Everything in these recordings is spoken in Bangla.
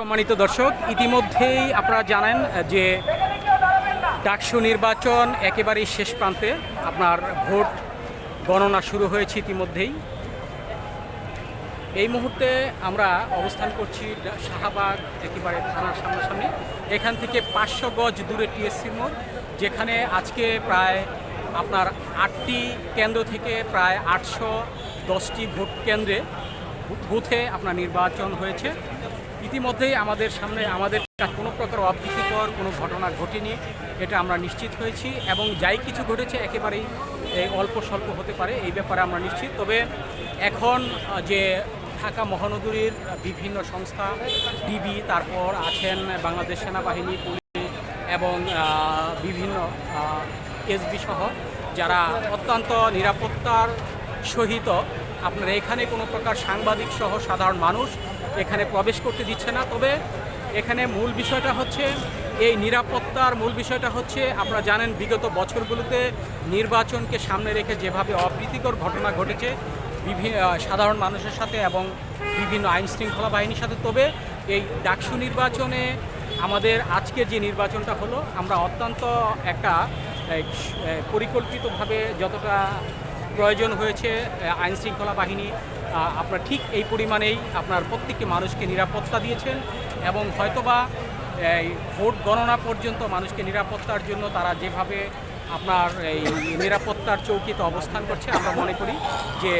সম্মানিত দর্শক, ইতিমধ্যেই আপনারা জানেন যে ডাকসু নির্বাচন একেবারেই শেষ প্রান্তে আপনার ভোট গণনা শুরু হয়েছে ইতিমধ্যেই। এই মুহূর্তে আমরা অবস্থান করছি শাহবাগ, একেবারে থানার সামনাসামনি। এখান থেকে পাঁচশো গজ দূরে টিএসসি মোড়, যেখানে আজকে প্রায় আপনার আটটি কেন্দ্র থেকে প্রায় আটশো দশটি ভোট কেন্দ্রে বুথে আপনার নির্বাচন হয়েছে। ইতিমধ্যেই আমাদের সামনে, আমাদের কোনো প্রকার অপ্রীতিকর কোনো ঘটনা ঘটেনি, এটা আমরা নিশ্চিত হয়েছি এবং যাই কিছু ঘটেছে একেবারেই এই অল্প স্বল্প হতে পারে, এই ব্যাপারে আমরা নিশ্চিত। তবে এখন যে ঢাকা মহানগরীর বিভিন্ন সংস্থা, ডিবি, তারপর আছেন বাংলাদেশ সেনাবাহিনী, পুলিশ এবং বিভিন্ন এসবি সহ, যারা অত্যন্ত নিরাপত্তার সহিত আপনার এখানে কোনো প্রকার সাংবাদিক সহ সাধারণ মানুষ এখানে প্রবেশ করতে দিচ্ছে না। তবে এখানে মূল বিষয়টা হচ্ছে এই নিরাপত্তার মূল বিষয়টা হচ্ছে, আপনারা জানেন বিগত বছরগুলোতে নির্বাচনকে সামনে রেখে যেভাবে অপ্রীতিকর ঘটনা ঘটেছে বিভিন্ন সাধারণ মানুষের সাথে এবং বিভিন্ন আইন শৃঙ্খলা বাহিনীর সাথে। তবে এই ডাকসু নির্বাচনে আমাদের আজকে যে নির্বাচনটা হলো, আমরা অত্যন্ত একটা পরিকল্পিতভাবে যতটা প্রয়োজন হয়েছে এ, আইন শৃঙ্খলা বাহিনী। আপনার ঠিক এই পরিমাণেই আপনার প্রত্যেকটি মানুষকে নিরাপত্তা দিয়েছেন এবং হয়তোবা এই ভোট গণনা পর্যন্ত মানুষকে নিরাপত্তার জন্য তারা যেভাবে আপনার এই নিরাপত্তার চৌকিতে অবস্থান করছে আমরা মনে করি যে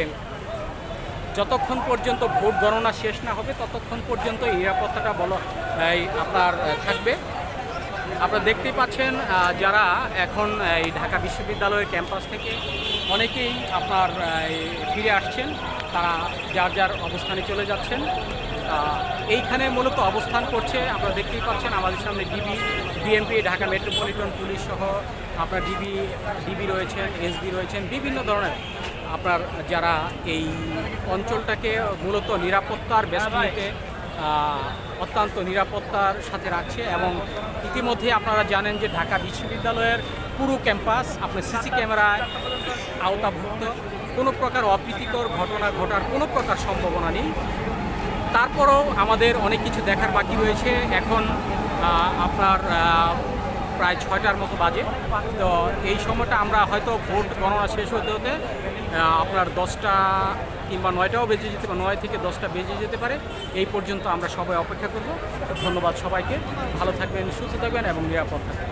যতক্ষণ পর্যন্ত ভোট গণনা শেষ না হবে ততক্ষণ পর্যন্ত এই নিরাপত্তাটা বলো আপনার থাকবে। আপনারা দেখতেই পাচ্ছেন যারা এখন এই ঢাকা বিশ্ববিদ্যালয়ের ক্যাম্পাস থেকে অনেকেই আপনার ফিরে আসছেন, তারা যার যার অবস্থানে চলে যাচ্ছেন। এইখানে মূলত অবস্থান করছে, আপনারা দেখতেই পাচ্ছেন, আমাদের সামনে DB BMP Dhaka metropolitan police সহ আপনার ডিবি ডিবি রয়েছেন, এসবি রয়েছেন, বিভিন্ন ধরনের আপনার যারা এই অঞ্চলটাকে মূলত নিরাপত্তার বেসমেন্টে অত্যন্ত নিরাপত্তার সাথে রাখছে এবং ইতিমধ্যে আপনারা জানেন যে ঢাকা বিশ্ববিদ্যালয়ের পুরো ক্যাম্পাস আপনার সিসি ক্যামেরায় আওতাভুক্ত। কোনো প্রকার অপ্রীতিকর ঘটনা ঘটার কোনো প্রকার সম্ভাবনা নেই। তারপরও আমাদের অনেক কিছু দেখার বাকি রয়েছে। এখন আপনার প্রায় ছয়টার মতো বাজে। তো এই সময়টা আমরা হয়তো ভোট গণনা শেষ হতে হতে আপনার দশটা কিংবা নয়টাও বেজে যেতে পারে, নয় থেকে দশটা বেজে যেতে পারে। এই পর্যন্ত আমরা সবাই অপেক্ষা করব। ধন্যবাদ সবাইকে। ভালো থাকবেন, সুস্থ থাকবেন এবং নিরাপদ থাকবেন।